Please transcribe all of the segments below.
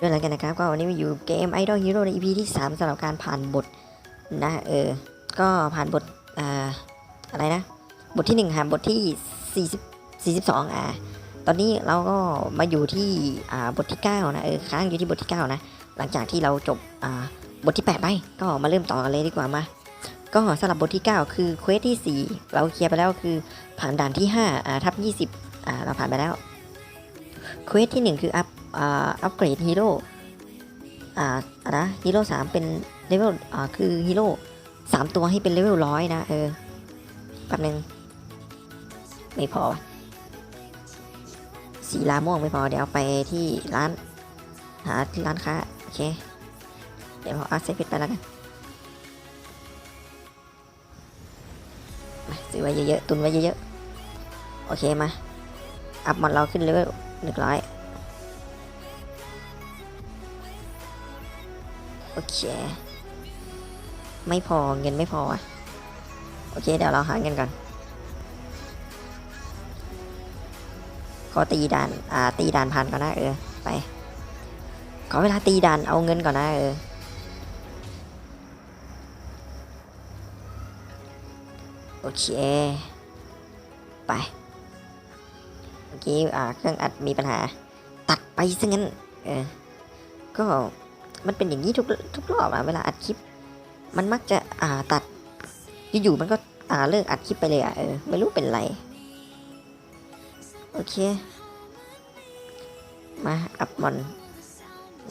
ด้วยแล้วกันนะครับ ก็วันนี้มาอยู่เกม Idol Hero ใน EP ที่ 3สำหรับการผ่านบทนะเออ ก็ผ่านบทอ่าอะไรนะ บทที่1ค่ะบทที่ 40 42 อ่า ตอนนี้เราก็มาอยู่ที่อ่าบทที่ 9 นะ เออ ค้างอยู่ที่บทที่ 9 นะ หลังจากที่เราจบอ่าบทที่ 8 ไป ก็มาเริ่มต่อกันเลยดีกว่ามา ก็สำหรับบทที่ 9 คือเควสที่ 4 เราเคลียร์ไปแล้วคือผ่านด่านที่5อ่าทับ 20อ่าเราผ่านไปแล้วเควสที่ 1 คืออัพ อัปเกรดฮีโร่อ่าอะนะฮีโร่สามเป็นเลเวลอ่าคือฮีโร่สามตัวให้เป็นเลเวลร้อยนะ เออแป๊บนึง ไม่พอ สีลาม่วงไม่พอ เดี๋ยวไปที่ร้าน หาที่ร้านค้า โอเค เดี๋ยวเอาอาเซฟิตไปแล้วกันมาซื้อไว้เยอะๆ ตุนไว้เยอะๆ โอเคมา อัพมอนเราขึ้นเลเวลหนึ่งร้อย โอเค ไม่พอเงินไม่พออะโอเค เดี๋ยวเราหาเงินก่อน ขอตีด่าน อ่า ตีด่านพันก่อนนะเออ ไป ขอเวลาตีด่านเอาเงินก่อนนะเออโอเค ไป เมื่อกี้อ่าเครื่องอัดมีปัญหา ตัดไปซะงั้น เออ ก็ มันเป็นอย่างนี้ทุกทุกรอบอะเวลาอัดคลิป มันมักจะอ่าตัดอยู่ๆมันก็อ่าเลิกอัดคลิปไปเลยอะเออไม่รู้เป็นไร โอเค มาอัพมอน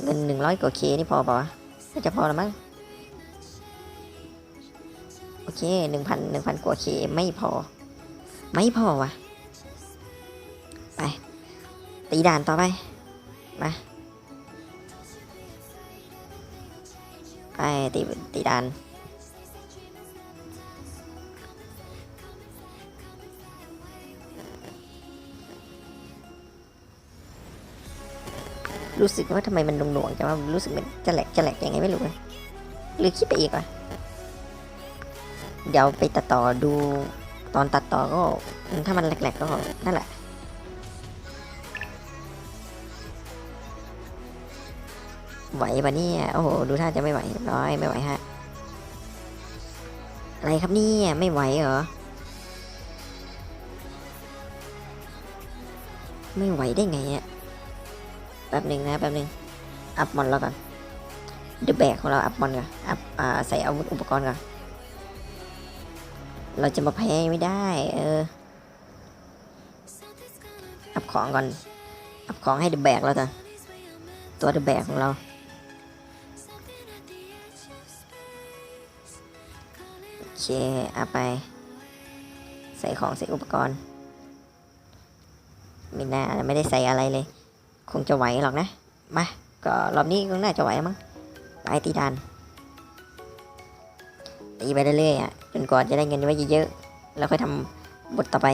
เงินหนึ่งร้อยกว่าเคนี่พอปล่าวะน่าจะพอแล้วมั้งโอเคหนึ่งพันหนึ่งพันกว่าเคไม่พอ ไม่พอวะไป ตีด่านต่อไป มา ไปตีตีด่านรู้สึกว่าทำไมมันหน่วงๆจังว่ารู้สึกมันจะแหลกจะแหลกยังไงไม่รู้เลยหรือคิดไปอีกวะเดี๋ยวไปตัดต่อดูตอนตัดต่อก็ ถ้ามันแหลกๆก็นั่นแหละ ไหวปะเนี่ย โอ้โห ดูท่าจะไม่ไหวร้อยไม่ไหวฮะ อะไรครับเนี่ย ไม่ไหวเหรอ ไม่ไหวได้ไงเนี่ย แป๊บหนึ่งนะแป๊บหนึ่งอัพมอนแล้วก่อนเดอะแบกของเราอัพมอนก่อนอัพอ่าใส่อาวุธอุปกรณ์ก่อน เราจะมาแพ้ไม่ได้ เออ อัพของก่อน อัพของให้เดอะแบกแล้วจ้ะตัวเดอะแบกของเรา เคเอาไป ใส่ของใส่อุปกรณ์ไม่น่าไม่ได้ใส่อะไรเลย คงจะไหวหรอกนะ มา ก็รอบนี้ก็น่าจะไหวมั้งไปตีดันตีไปเรื่อยๆอะจนกว่าจะได้เงินไว้เยอะๆแล้วค่อยทำบทต่อไป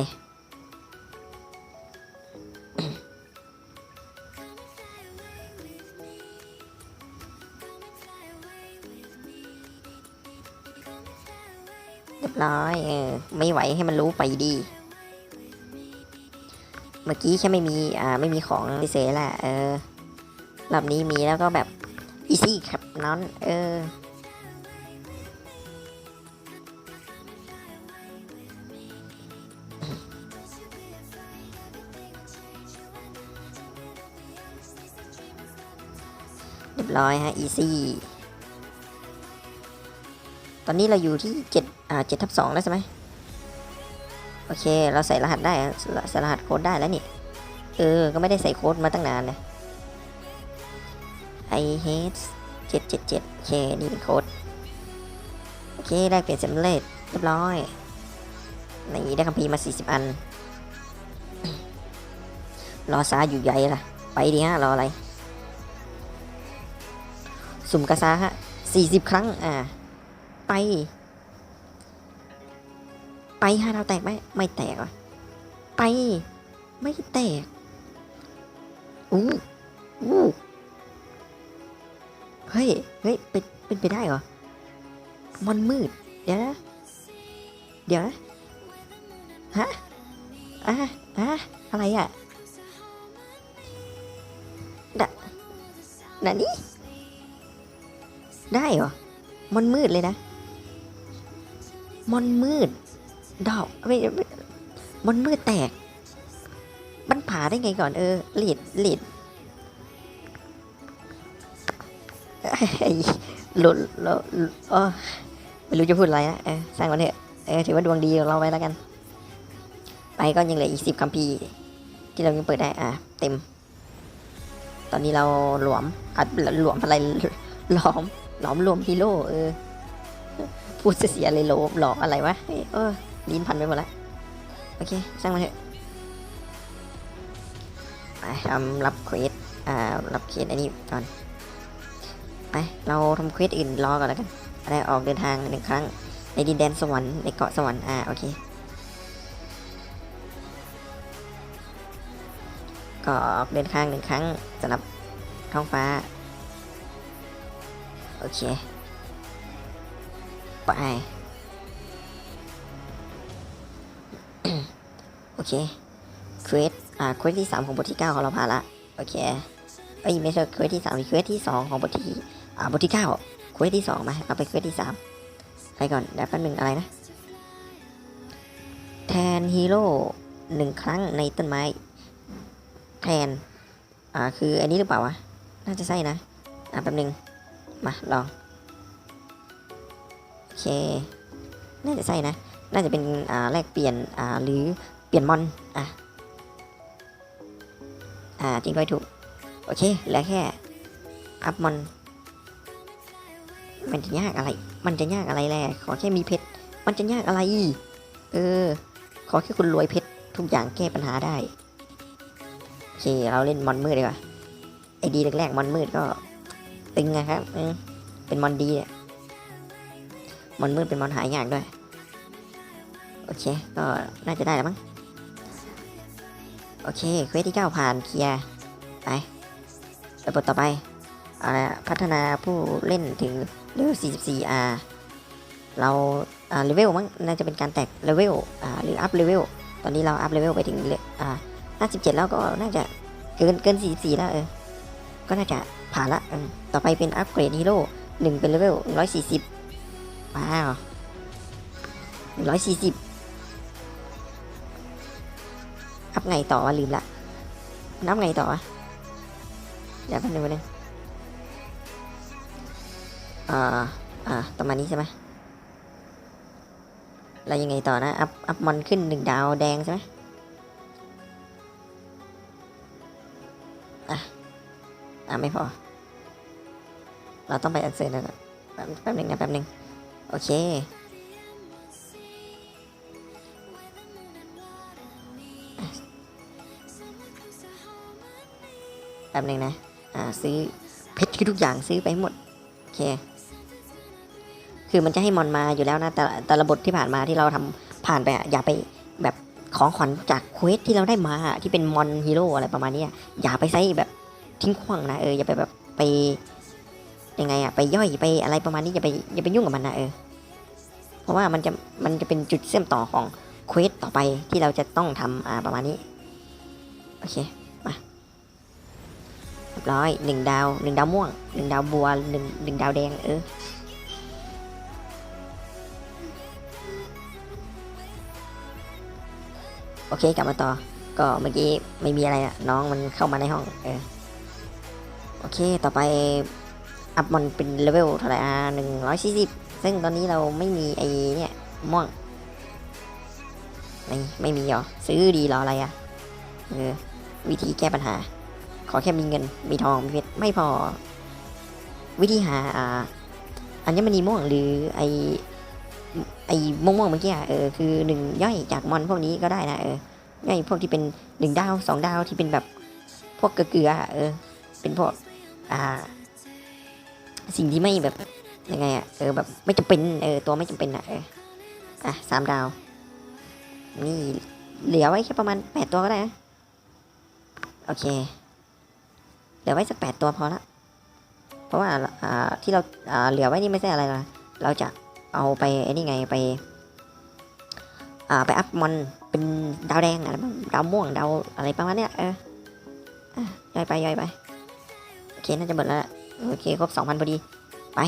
ยบร้อยเออไม่ไหวให้มันรู้ไปดี เมื่อกี้แค่ไม่มีอ่าไม่มีของเฉยๆแหละเออรอบนี้มีแล้วก็แบบอีซี่ครับน้อนเออเรียบร้อยฮะอีซี่ ตอนนี้เราอยู่ที่เจ็ดอ่าเจ็ดทับสองแล้วใช่ไหมโอเค เราใส่รหัสได้ใส่รหัสโค้ดได้แล้วนี่ เออ ก็ไม่ได้ใส่โค้ดมาตั้งนานเลย i h a t e เจ็ดเจ็ดเจ็ดโอเค นี่เป็นโค้ด โอเค ได้เปลี่ยนสำเร็จเรียบร้อย นี่ได้คัมภีร์มา 40 อัน รอซาอยู่ใหญ่ล่ะ ไปดีฮะ รออะไร สุ่มกระซาฮะ40 ครั้ง อ่า ไป ไปฮะเราแตกไหมไม่แตกว่ะไป ไม่แตกอู้อู้เฮ้ยเฮ้ยเป็นเป็นไปได้เหรอมันมืด เดี๋ยวนะเดี๋ยวนะฮะอะอะอะไรอะดะนั่นนี่ได้เหรอมอนมืดเลยนะ มอนมืด ดอกไม่มอนมืดแตก มันผ่าได้ไงก่อนเออลีดลีดหลุดหลุดเออไม่รู้จะพูดอะไรนะเออสร้างมันเถอะเออถือว่าดวงดีของเราไว้แล้วกัน ไปก็ยังเหลืออีกสิบคัมภีร์ที่เรายังเปิดได้อะเต็ม ตอนนี้เราหลวมอัดหลวมอะไรหลอมหลอมรวมฮีโร่เออ พูดเสียเลยโลมหลอกอะไรวะเออลิ้นพันไปหมดแล้วโอเคสร้างมาเถอะไปทำรับเควสอ่ารับเควสอันนี้ก่อนไปเราทำเควสอื่นรอก่อนแล้วกันอะไรออกเดินทางหนึ่งครั้ง ในดินแดนสวรรค์ในเกาะสวรรค์อ่าโอเคก็ออกเดินทางหนึ่งครั้งสำหรับท้องฟ้า โอเค ไปโอเคเควสอ่าเควสที่สามของบทที่เก้าของเราผ่านละโอเคเอ้ยไม่ใช่เควสที่สามเควสที่สองของบทที่อ่าบทที่เก้าเควสที่สองมาเราไปเควสที่สามไปก่อนเดี๋ยวแป๊บนึงอะไรนะแทนฮีโร่หนึ่งครั้งในต้นไม้แทนอ่าคืออันนี้หรือเปล่าวะน่าจะใช่นะอ่าแป๊บนึงมาลอง เค น่าจะใช่นะ น่าจะเป็นอ่าแลกเปลี่ยนอ่าหรือเปลี่ยนมอนอะอ่าจริงด้วยถูก โอเคเหลือแค่อัพมอนมันจะยากอะไร มันจะยากอะไรแหละขอแค่มีเพชร มันจะยากอะไร เออ ขอแค่คุณรวยเพชรทุกอย่างแก้ปัญหาได้โอเคเราเล่นมอนมืดดีกว่าไอดีแรกๆมอนมืดก็ตึงนะครับเออเป็นมอนดีเนี่ย มอนมืดเป็นมอนหายากด้วย โอเค ก็น่าจะได้แล้วมั้ง โอเคเควสที่เก้าผ่านเคลียร์ไปไปบทต่อไปอาละพัฒนาผู้เล่นถึงเลเวล 44 R เราอ่าเลเวลมั้งน่าจะเป็นการแตกเลเวลอ่าหรืออัพเลเวลตอนนี้เราอัพเลเวลไปถึงเลอ่า57 แล้วก็น่าจะเกินเกิน 44 แล้วเออ ก็น่าจะผ่านละต่อไปเป็นอัปเกรดฮีโร่หนึ่งเป็นเลเวล140 ว้าว140อัพไงต่อวะลืมละนอัพไงต่อวะเดี๋ยวแป๊บนึงแป๊บนึงอ่าอ่าประมาณนี้ใช่ไหมแล้วยังไงต่อนะ อัพ อัพมอนขึ้นหนึ่งดาวแดงใช่ไหมอะไม่พอ เราต้องไปอันเซิร์นะแป๊บแป๊บหนึงนะแป๊บหนึง โอเค แป๊บนึงนะ อ่า ซื้อเพชรทุกอย่างซื้อไปหมด โอเค คือมันจะให้มอนมาอยู่แล้วนะ แต่แต่ระบบที่ผ่านมาที่เราทำผ่านไปอะอย่าไปแบบของขวัญจากเควสที่เราได้มาอะที่เป็นมอนฮีโร่อะไรประมาณนี้อย่าไปใช้แบบทิ้งขว้างนะเอออย่าไปแบบไป ยังไงอะไปย่อยไปอะไรประมาณนี้อย่าไปอย่าไปยุ่งกับมันนะเออเพราะว่ามันจะมันจะเป็นจุดเชื่อมต่อของเควสต่อไปที่เราจะต้องทำอ่าประมาณนี้โอเคมาเรียบร้อยหนึ่งดาวหนึ่งดาวม่วงหนึ่งดาวบัวหนึ่งหนึ่งดาวแดงเออโอเคกลับมาต่อก็เมื่อกี้ไม่มีอะไรอะน้องมันเข้ามาในห้องเออโอเคต่อไป อัพมันเป็นเลเวลเท่าไหร่อะหนึ่งร้อยสี่สิบซึ่งตอนนี้เราไม่มีไอ้เนี่ยม่วงไม่ไม่มีหรอ ซื้อดีหรออะไรอะเออวิธีแก้ปัญหา ขอแค่มีเงิน มีทอง มีเพชรไม่พอ วิธีหาอ่าอัญมณีม่วงหรือไอไอม่วงม่วงๆเมื่อกี้อะเออคือหนึ่งย่อยจากมอนพวกนี้ก็ได้นะเออย่อยพวกที่เป็นหนึ่งดาวสองดาวที่เป็นแบบพวกเกลือๆอะเออ เป็นพวกอ่า สิ่งที่ไม่แบบยังไงอะเออแบบไม่จำเป็นเออตัวไม่จำเป็นอะเอออะสามดาว นี่เหลือไว้แค่ประมาณแปดตัวก็ได้นะโอเคเหลือไว้สักแปดตัวพอละเพราะว่าอ่าที่เราอ่าเหลือไว้นี่ไม่ใช่อะไรนะเราจะเอาไปไอ้นี่ไงไปอ่าไปอัพมอนเป็นดาวแดงอะไรบ้างดาวม่วงดาวอะไรประมาณเนี้ยเออย่อยไปย่อยไปเอเคน่าจะหมดแล้วล่ะ โอเคครบสองพันพอดี ไป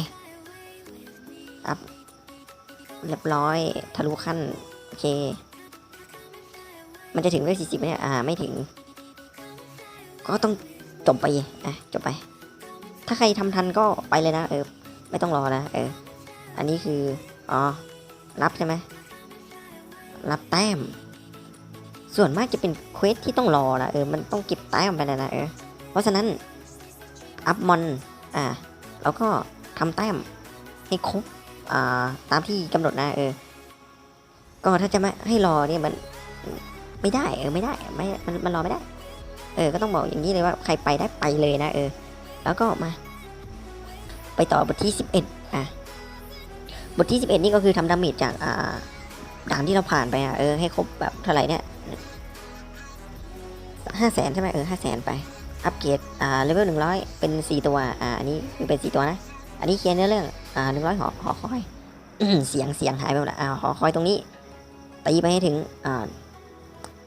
อัพเรียบร้อยทะลุขั้น โอเค มันจะถึงเลขสี่สิบไหมเนี่ย อ่า ไม่ถึง ก็ต้องจบไป อะ จบไป ถ้าใครทำทันก็ไปเลยนะ เออ ไม่ต้องรอนะ เออ อันนี้คือ อ๋อ รับใช่ไหม รับแต้ม ส่วนมากจะเป็นเควสที่ต้องรอนะ เออ มันต้องเก็บแต้มไปเลยนะ เออ เพราะฉะนั้น อัพมอน อ่าแล้วก็ทำแต้มให้ครบอ่าตามที่กำหนดนะเออ ก็ถ้าจะไม่ให้รอเนี่ยมันไม่ได้เออไม่ได้ไม่มันมันรอไม่ได้ เออ ก็ต้องบอกอย่างนี้เลยว่าใครไปได้ไปเลยนะเออ แล้วก็มา ไปต่อบทที่สิบเอ็ดอะบทที่สิบเอ็ดนี่ก็คือทำดาเมจจากอ่าด่านที่เราผ่านไปอะเออให้ครบแบบเท่าไหร่เนี่ยห้าแสนใช่ไหมเออห้าแสนไป อัปเกรดอ่าเลเวลหนึ่งร้อยเป็นสี่ตัวอ่าอันนี้คือเป็นสี่ตัวนะ อันนี้เคลียร์เนื้อเรื่องอ่าหนึ่งร้อยหอหอคอยเสียงเสียงหายไปหมดล้วอ่าหอคอยตรงนี้ตีไปให้ถึงอ่า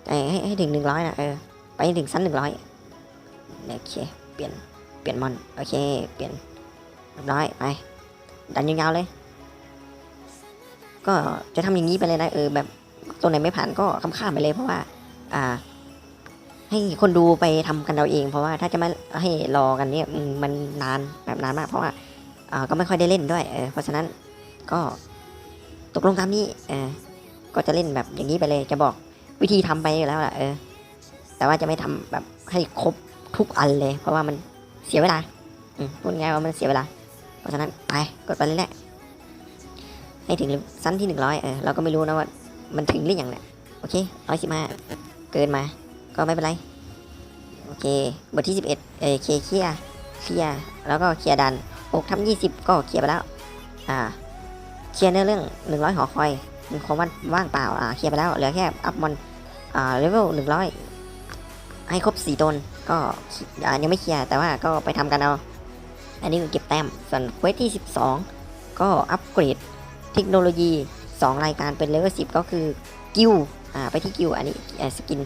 ให้ให้ถึงหนึ่งร้อยนะเออไปถึงสั้นหนึ่งร้อยโอเคเปลี่ยนเปลี่ยนมอนโอเคเปลี่ยนเรียบร้อยไปดันยาวๆเลย ก็จะทำอย่างนี้ไปเลยนะเออแบบตัวไหนไม่ผ่านก็ข้ามๆไปเลยเพราะว่า อ่า ให้คนดูไปทำกันเราเอง เพราะว่าถ้าจะไม่ให้รอกันเนี่ยมันนานแบบนานมาก เพราะว่าก็ไม่ค่อยได้เล่นด้วยเเพราะฉะนั้นก็ตกลงตามนี้ก็จะเล่นแบบอย่างนี้ไปเลย จะบอกวิธีทำไปอยู่แล้วแหละเออ แต่ว่าจะไม่ทำแบบให้ครบทุกอันเลย เพราะว่ามันเสียเวลาพูดง่ายว่ามันเสียเวลา เพราะฉะนั้นไปกดไปเลยแหละให้ถึงสั้นที่หนึ่งร้อยเออเราก็ไม่รู้นะว่ามันถึงหรือยังเนี่ยโอเคร้อยสิบห้าเกินมา ก็ไม่เป็นไร โอเคบทที่สิบเอ็ดเอเคเคลียเคลียแล้วก็เคลียดันหกทับยี่สิบก็เคลียไปแล้ว อ่า เคลียเนื้อเรื่องหนึ่งร้อยหอคอยมันความว่างว่างเปล่า อ่า เคลียไปแล้ว เหลือแค่อัพมอน อ่า เลเวลหนึ่งร้อยให้ครบสี่ตน ก็ยังไม่เคลียแต่ว่าก็ไปทำกันเอา อันนี้คือเก็บแต้ม ส่วนเควสที่ 12 ก็อัปเกรดเทคโนโลยี 2 รายการเป็นเลเวล10 ก็คือกิลอ่า ไปที่กิลอันนี้สกิน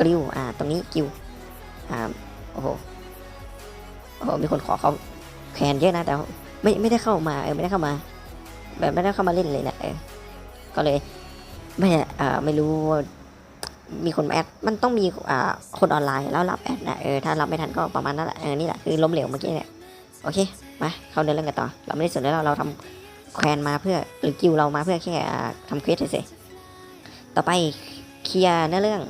กริวอ่าตรงนี้กิลอ่าโอ้โหโอ้โหมีคนขอเขาแคนเยอะนะแต่ไม่ไม่ได้เข้ามาเออไม่ได้เข้ามา แบบไม่ได้เข้ามาเล่นเลยนะเออก็เลยไม่อ่าไม่รู้มีคนแอดมันต้องมีอ่าคนออนไลน์แล้วรับแอดนะเออถ้ารับไม่ทันก็ประมาณนั้นแหละเออนี่แหละคือล้มเหลวเมื่อกี้เนี่ยโอเคมาเข้าเดินเรื่องกันต่อ เราไม่ได้สนใจเราเราทำแควนมาเพื่อหรือกิวเรามาเพื่อแค่ทำเควสเฉยๆต่อไปเคลียร์เนื้อเรื่อง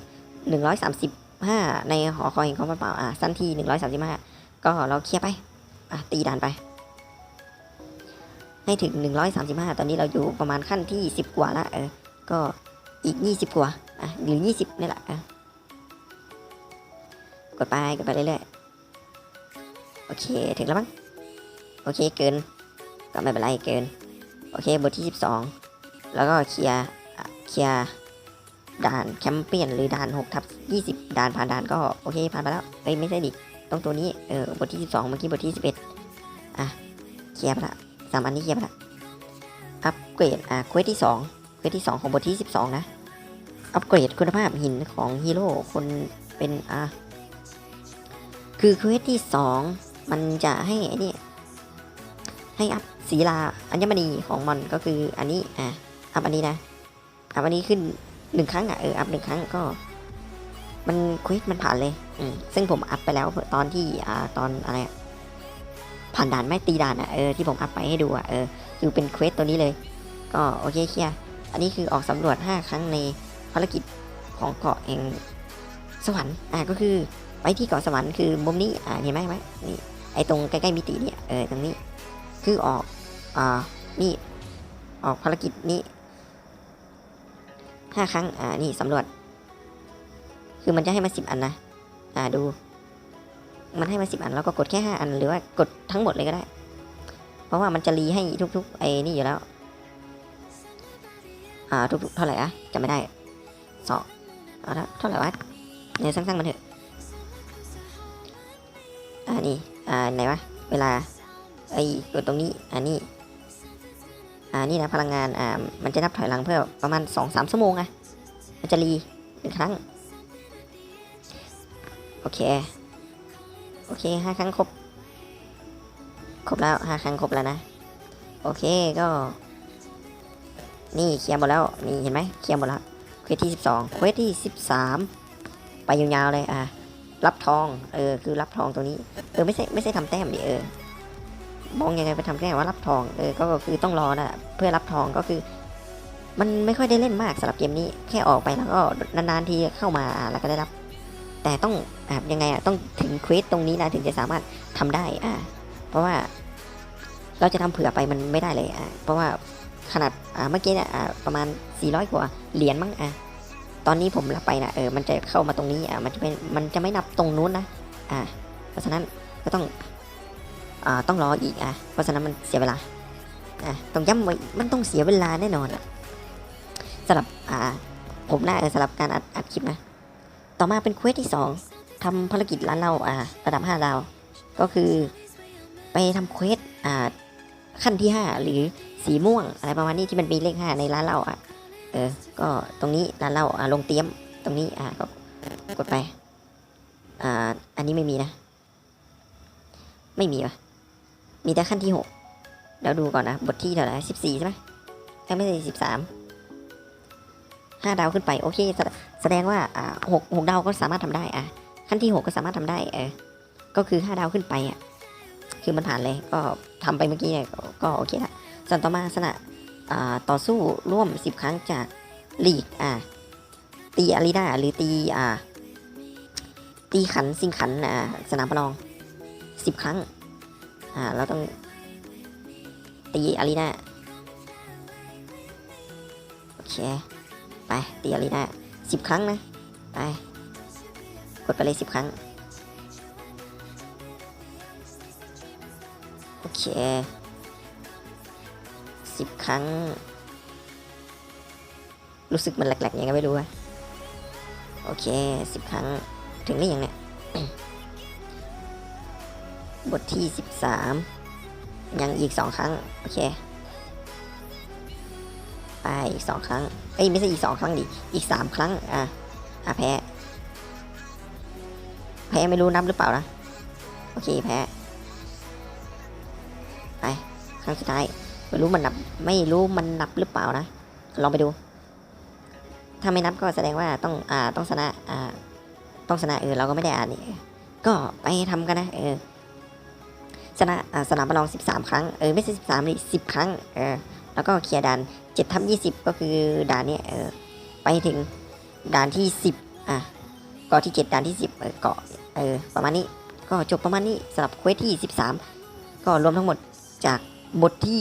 135 ในหอคอยแห่งความว่างเปล่าอ่าสั้นที่ 135 ก็เราเคลียร์ไปอะตีด่านไป ให้ถึง 135 ตอนนี้เราอยู่ประมาณขั้นที่ 10 กว่าละเออก็อีก 20 กว่าอะหรือ 20นี่แหละอะกดไปกดไปเรื่อยๆโอเคถึงแล้วมั้งโอเคเกิน ก็ไม่เป็นไรเกิน โอเคบทที่ 12 แล้วก็เคลียร์เคลียร์ ด่านแคมเปียนหรือด่าน6ทับ20 ด่านผ่านด่านก็โอเคผ่านไปแล้วเอ้ยไม่ใช่ดิต้องตัวนี้เออบทที่ 12 เมื่อกี้บทที่ 11 อะเคลียร์ไปละสามอันนี้เคลียร์ไปละอัปเกรดอะเควสที่2เควสที่2ของบทที่ 12 นะอัปเกรดคุณภาพหินของฮีโร่คนเป็นอะคือเควสที่ 2 มันจะให้ไอ้นี่ให้อัพศีลาอัญมณีของมันก็คืออันนี้อะอัพอันนี้นะอัพอันนี้ขึ้น หนึ่งครั้งอะเอออัพหนึ่งครั้งก็ มันเควสมันผ่านเลยอืมซึ่งผมอัพไปแล้วตอนที่อ่าตอนอะไรอะผ่านด่านไม่ตีด่านอะเออที่ผมอัพไปให้ดูอะเออคือเป็นเควสตัวนี้เลย ก็โอเคเคลียร์อันนี้คือออกสำรวจ 5 ครั้งในภารกิจของเกาะแห่งสวรรค์อ่าก็คือไปที่เกาะสวรรค์คือมุมนี้อ่าเห็นไหมไหมนี่ไอตรงใกล้ๆมิติเนี่ยเออตรงนี้ คือออกอ่านี่ออกภารกิจนี้ ห้าครั้ง อ่า นี่สำรวจ คือมันจะให้มาสิบอันนะ อ่า ดู มันให้มาสิบอัน แล้วก็กดแค่ห้าอัน หรือว่ากดทั้งหมดเลยก็ได้ เพราะว่ามันจะรีให้ทุกๆ ไอ้นี่อยู่แล้ว อ่า ทุกๆ เท่าไหร่อะจำไม่ได้สองเอาละเท่าไหร่วะเนี่ยสั้นๆมันเถอะ อ่า นี่ อ่า ไหนวะ เวลา ไอ้กดตรงนี้ อันนี้อ่านี่นะพลังงานอ่ามันจะนับถอยหลังเพื่อประมาณสองสามชั่วโมงอะมันจะรีหนึ่งครั้ง โอเค โอเคห้าครั้งครบ ครบแล้วห้าครั้งครบแล้วนะ โอเคก็ นี่เคลียร์หมดแล้ว นี่เห็นไหมเคลียร์หมดแล้วเควสที่สิบสองเควสที่สิบสามไปยาวๆเลยอะรับทอง เออ คือรับทองตรงนี้ เออ ไม่ใช่ ไม่ใช่ทำแต้มดิเออ มองยังไงไปทำแต้มว่ารับทองเออก็คือต้องรอนะเพื่อรับทองก็คือ มันไม่ค่อยได้เล่นมากสำหรับเกมนี้แค่ออกไปแล้วก็นานๆทีเข้ามาแล้วก็ได้รับ แต่ต้องอะยังไงอะต้องถึงเควสตรงนี้นะถึงจะสามารถทำได้อะเพราะว่าเราจะทำเผื่อไปมันไม่ได้เลยอะเพราะว่าขนาดอ่าเมื่อกี้เนี่ยอ่าประมาณ 400 กว่าเหรียญมั้งอะตอนนี้ผมรับไปนะเออมันจะเข้ามาตรงนี้อะมันจะไม่มันจะไม่นับตรงนู้นนะอะเพราะฉะนั้นก็ต้อง ต้องรออีกอะเพราะฉะนั้นมันเสียเวลาอะต้องย้ำไว้มันต้องเสียเวลาแน่นอนอะสำหรับอ่าผมนะสำหรับการอัดอดคลิปนะ ต่อมาเป็นเควสที่สองทำภารกิจร้านเหล้าอ่าระดับ5ดาว ก็คือ ไปทำเควสอ่าขั้นที่ 5 หรือสีม่วงอะไรประมาณนี้ที่มันมีเลข 5 ในร้านเหล้าอะเออ ก็ตรงนี้ร้านเหล้าอ่าลงเตรียมตรงนี้อ่าก็กดไป อ่า อันนี้ไม่มีนะ ไม่มีวะ มีแต่ขั้นที่6แล้วดูก่อนนะบทที่เท่าไหร่สิบสี่ใช่ไหมเอ้ยไม่ใช่สิบสามห้าดาวขึ้นไปโอเคแสดงว่าอ่าหกหกดาวก็สามารถทำได้อะขั้นที่หกก็สามารถทำได้เออก็คือห้าดาวขึ้นไปอะคือมันผ่านเลยก็ทำไปเมื่อกี้เนี่ยก็โอเคละส่วนต่อมาสนะอ่าต่อสู้ร่วม 10 ครั้งจากลีกอ่าตีอารีนาหรือตีอ่าตีขันซิงขันอ่าสนามประลอง 10 ครั้ง อ่าเราต้องตีอารีนาโอเค ไปตีอารีนา10ครั้งนะ ไป กดไปเลย10ครั้ง โอเคสิบครั้ง รู้สึกมันแหลกๆยังไงไม่รู้อะโอเคสิบครั้งถึงนี่ยังเนี่ย บทที่สิบสามยังอีกสองครั้ง โอเค ไปอีกสองครั้ง เอ้ย ไม่ใช่อีกสองครั้งดิ อีกสามครั้ง อะ อะ แพ้ แพ้ไม่รู้นับหรือเปล่านะ โอเค แพ้ ไป ครั้งสุดท้าย ไม่รู้มันนับ ไม่รู้มันนับหรือเปล่านะ ลองไปดู ถ้าไม่นับก็แสดงว่าต้อง อ่า ต้องชนะ อ่า ต้องชนะเออเราก็ไม่ได้อ่านนี่ ก็ไปทำกันนะ เออ ชนะสนามประลอง 13 ครั้ง เออไม่ใช่13นี่10 ครั้ง เออ แล้วก็เคลียร์ด่าน7ทับ20 ก็คือด่านเนี้ยเออ ไปถึงด่านที่ 10 อะเกาะที่ 7 ด่านที่ 10เออเกาะ เออ ประมาณนี้ ก็จบประมาณนี้สำหรับเควสที่ 13 ก็รวมทั้งหมดจากบทที่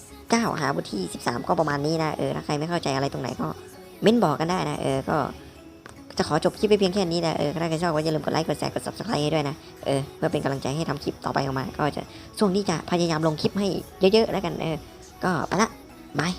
9 หาบทที่ 13 ก็ประมาณนี้นะ เออ ถ้าใครไม่เข้าใจอะไรตรงไหนก็เม้นบอกกันได้นะ เออ ก็ จะขอจบคลิปไปเพียงแค่นี้นะเออถ้าใครชอบก็อย่าลืมกดไลค์กดแชร์กด subscribe ให้ด้วยนะเออเพื่อเป็นกำลังใจให้ทำคลิปต่อไปออกมา ก็จะช่วงนี้จะพยายามลงคลิปให้เยอะๆแล้วกันเออก็ไปละบาย